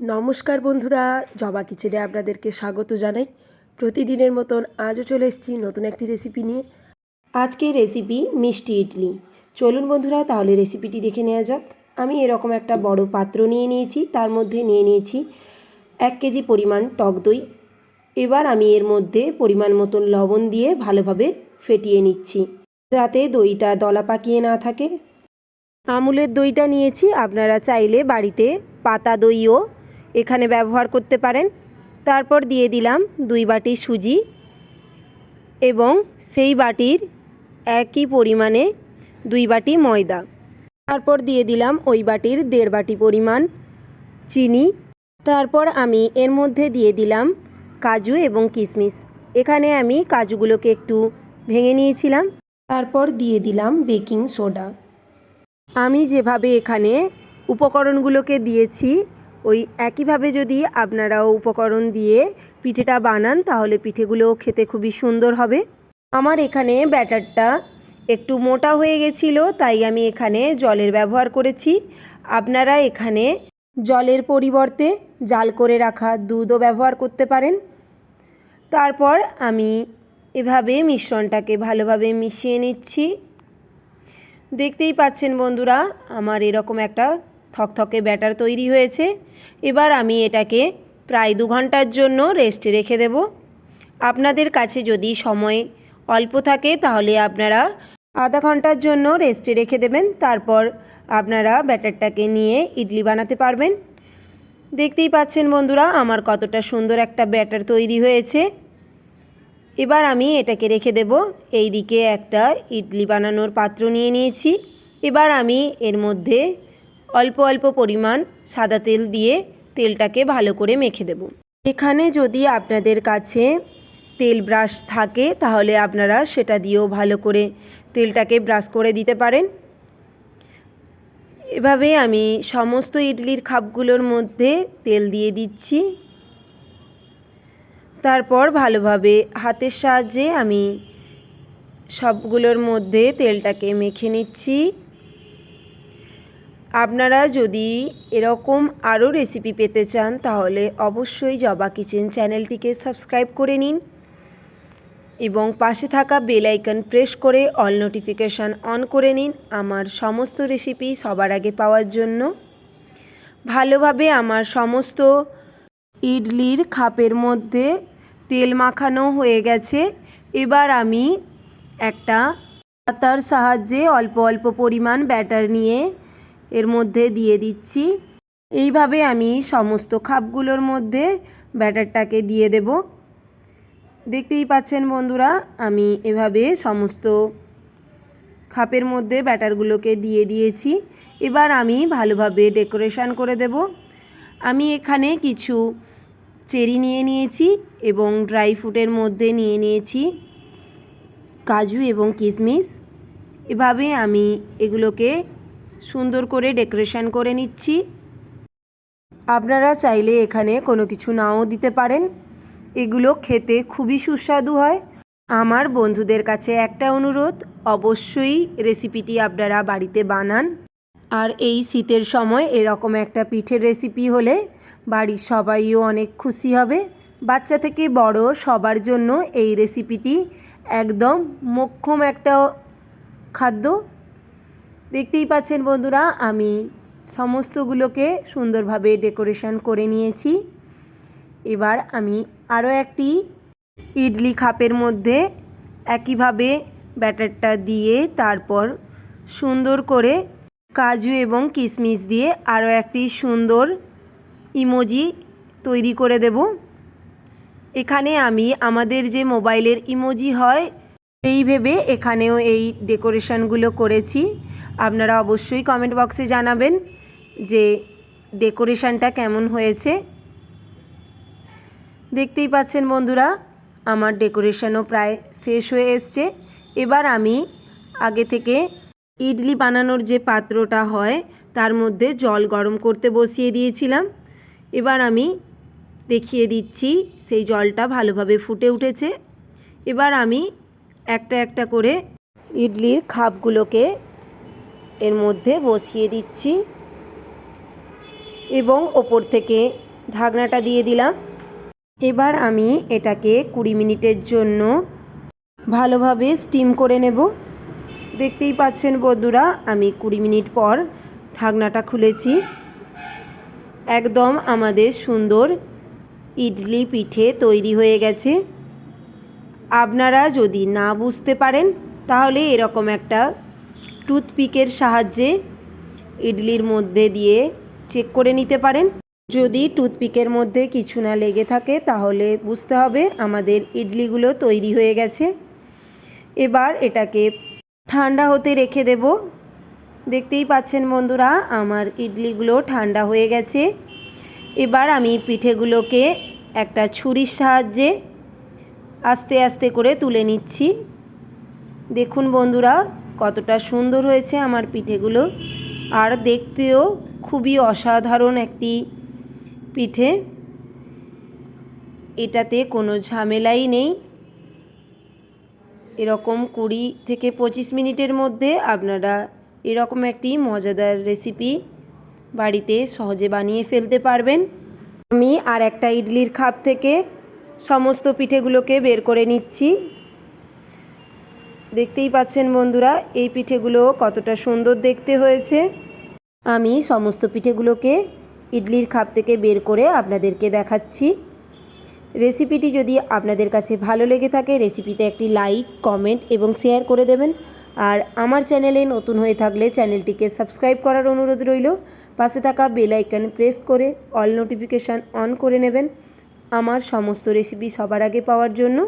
নমস্কার বন্ধুরা, জবা কিচেনে আপনাদেরকে স্বাগত জানাই। প্রতিদিনের মতন আজও চলে এসেছি নতুন একটি রেসিপি নিয়ে। আজকের রেসিপি মিষ্টি ইডলি। চলুন বন্ধুরা, তাহলে রেসিপিটি দেখে নেওয়া যাক। আমি এরকম একটা বড় পাত্র নিয়ে নিয়েছি, তার মধ্যে নিয়ে নিয়েছি এক কেজি পরিমাণ টক দই। এবার আমি এর মধ্যে পরিমাণ মতন লবণ দিয়ে ভালোভাবে ফেটিয়ে নিচ্ছি, যাতে দইটা দলা পাকিয়ে না থাকে। আমুলের দইটা নিয়েছি, আপনারা চাইলে বাড়িতে পাতা দইও এখানে ব্যবহার করতে পারেন। তারপর দিয়ে দিলাম দুই বাটি সুজি এবং সেই বাটির একই পরিমাণে দুই বাটি ময়দা। তারপর দিয়ে দিলাম ওই বাটির দেড় বাটি পরিমাণ চিনি। তারপর আমি এর মধ্যে দিয়ে দিলাম কাজু এবং কিশমিশ এখানে আমি কাজুগুলোকে একটু ভেঙে নিয়েছিলাম। তারপর দিয়ে দিলাম বেকিং সোডা। আমি যেভাবে এখানে উপকরণগুলোকে দিয়েছি ওই একইভাবে যদি আপনারাও উপকরণ দিয়ে পিঠেটা বানান, তাহলে পিঠেগুলো খেতে খুবই সুন্দর হবে। আমার এখানে ব্যাটারটা একটু মোটা হয়ে গেছিল, তাই আমি এখানে জলের ব্যবহার করেছি। আপনারা এখানে জলের পরিবর্তে জাল করে রাখা দুধও ব্যবহার করতে পারেন। তারপর আমি এভাবে মিশ্রণটাকে ভালোভাবে মিশিয়ে নিচ্ছি। দেখতেই পাচ্ছেন বন্ধুরা, আমার এরকম একটা থকথকে ব্যাটার তৈরি হয়েছে। এবার আমি এটাকে প্রায় দু ঘণ্টার জন্য রেস্টে রেখে দেব। আপনাদের কাছে যদি সময় অল্প থাকে তাহলে আপনারা আধা ঘণ্টার জন্য রেস্টে রেখে দেবেন, তারপর আপনারা ব্যাটারটাকে নিয়ে ইডলি বানাতে পারবেন। দেখতেই পাচ্ছেন বন্ধুরা, আমার কতটা সুন্দর একটা ব্যাটার তৈরি হয়েছে। এবার আমি এটাকে রেখে দেব। এই দিকে একটা ইডলি বানানোর পাত্র নিয়ে নিয়েছি। এবার আমি এর মধ্যে অল্প অল্প পরিমাণ সাদা তেল দিয়ে তেলটাকে ভালো করে মেখে দেব। এখানে যদি আপনাদের কাছে তেল ব্রাশ থাকে, তাহলে আপনারা সেটা দিয়েও ভালো করে তেলটাকে ব্রাশ করে দিতে পারেন। এভাবে আমি সমস্ত ইডলির খাপগুলোর মধ্যে তেল দিয়ে দিচ্ছি। তারপর ভালোভাবে হাতের সাহায্যে আমি সবগুলোর মধ্যে তেলটাকে মেখে নিচ্ছি। আপনারা যদি এরকম আরও রেসিপি পেতে চান, তাহলে অবশ্যই জবা কিচেন চ্যানেলটিকে সাবস্ক্রাইব করে নিন এবং পাশে থাকা বেল আইকন প্রেস করে অল নোটিফিকেশান অন করে নিন আমার সমস্ত রেসিপি সবার আগে পাওয়ার জন্য। ভালোভাবে আমার সমস্ত ইডলির খাপের মধ্যে তেল মাখানো হয়ে গেছে। এবার আমি একটা পাতার সাহায্যে অল্প অল্প পরিমাণ ব্যাটার নিয়ে এর মধ্যে দিয়ে দিচ্ছি। এইভাবে আমি সমস্ত খাপগুলোর মধ্যে ব্যাটারটাকে দিয়ে দেব। দেখতেই পাচ্ছেন বন্ধুরা, আমি এভাবে সমস্ত খাপের মধ্যে ব্যাটারগুলোকে দিয়ে দিয়েছি। এবার আমি ভালোভাবে ডেকোরেশন করে দেব। আমি এখানে কিছু চেরি নিয়ে নিয়েছি এবং ড্রাই ফ্রুটের মধ্যে নিয়ে নিয়েছি কাজু এবং কিশমিশ। এভাবে আমি এগুলোকে সুন্দর করে ডেকোরেশন করে নিচ্ছি। আপনারা চাইলে এখানে কোনো কিছু নাও দিতে পারেন। এগুলো খেতে খুবই সুস্বাদু হয়। আমার বন্ধুদের কাছে একটা অনুরোধ, অবশ্যই রেসিপিটি আপনারা বাড়িতে বানান। আর এই শীতের সময় এরকম একটা পিঠের রেসিপি হলে বাড়ির সবাইও অনেক খুশি হবে। বাচ্চা থেকে বড় সবার জন্য এই রেসিপিটি একদম মোক্ষম একটা খাদ্য। দেখতেই পাচ্ছেন বন্ধুরা, আমি সমস্তগুলোকে সুন্দরভাবে ডেকোরেশন করে নিয়েছি। এবার আমি আরও একটি ইডলি খাপের মধ্যে একইভাবে ব্যাটারটা দিয়ে তারপর সুন্দর করে কাজু এবং কিশমিশ দিয়ে আরও একটি সুন্দর ইমোজি তৈরি করে দেব। এখানে আমি আমাদের যে মোবাইলের ইমোজি হয় এই ভেবে এখানেও এই ডেকোরেশনগুলো করেছি। আপনারা অবশ্যই কমেন্ট বক্সে জানাবেন যে ডেকোরেশনটা কেমন হয়েছে। দেখতেই পাচ্ছেন বন্ধুরা, আমার ডেকোরেশনও প্রায় শেষ হয়ে এসছে। এবার আমি আগে থেকে ইডলি বানানোর যে পাত্রটা হয়, তার মধ্যে জল গরম করতে বসিয়ে দিয়েছিলাম। এবার আমি দেখিয়ে দিচ্ছি, সেই জলটা ভালোভাবে ফুটে উঠেছে। এবার আমি একটা একটা করে ইডলির খাপগুলোকে এর মধ্যে বসিয়ে দিচ্ছি এবং ওপর থেকে ঢাকনাটা দিয়ে দিলাম। এবার আমি এটাকে কুড়ি মিনিটের জন্য ভালোভাবে স্টিম করে নেব। দেখতেই পাচ্ছেন বন্ধুরা, আমি কুড়ি মিনিট পর ঢাকনাটা খুলেছি। একদম আমাদের সুন্দর ইডলি পিঠে তৈরি হয়ে গেছে। আপনারা যদি না বুঝতে পারেন, তাহলে এরকম একটা টুথপিকের সাহায্যে ইডলির মধ্যে দিয়ে চেক করে নিতে পারেন। যদি টুথপিকের মধ্যে কিছু না লেগে থাকে, তাহলে বুঝতে হবে আমাদের ইডলিগুলো তৈরি হয়ে গেছে। এবার এটাকে ঠান্ডা হতে রেখে দেব। দেখতেই পাচ্ছেন বন্ধুরা, আমার ইডলিগুলো ঠান্ডা হয়ে গেছে। এবার আমি পিঠেগুলোকে একটা ছুরির সাহায্যে আস্তে আস্তে করে তুলে নিচ্ছি। দেখুন বন্ধুরা কতটা সুন্দর হয়েছে আমার পিঠেগুলো। আর দেখতেও খুবই অসাধারণ একটি পিঠে। এটাতে কোনো ঝামেলাই নেই। এরকম কুড়ি থেকে পঁচিশ মিনিটের মধ্যে আপনারা এরকম একটি মজাদার রেসিপি বাড়িতে সহজে বানিয়ে ফেলতে পারবেন। আমি আর একটা ইডলির খাপ থেকে সমস্ত পিঠেগুলোকে বের করে নিচ্ছি। দেখতেই পাচ্ছেন বন্ধুরা, এই পিঠেগুলো কতটা সুন্দর দেখতে হয়েছে। আমি সমস্ত পিঠেগুলোকে ইডলির খাপ থেকে বের করে আপনাদেরকে দেখাচ্ছি। রেসিপিটি যদি আপনাদের কাছে ভালো লেগে থাকে, রেসিপিতে একটি লাইক, কমেন্ট এবং শেয়ার করে দেবেন। আর আমার চ্যানেলে নতুন হয়ে থাকলে চ্যানেলটিকে সাবস্ক্রাইব করার অনুরোধ রইল। পাশে থাকা বেল আইকন প্রেস করে অল নোটিফিকেশান অন করে নেবেন। আমার সমস্ত রেসিপি সবার আগে পাওয়ার জন্য।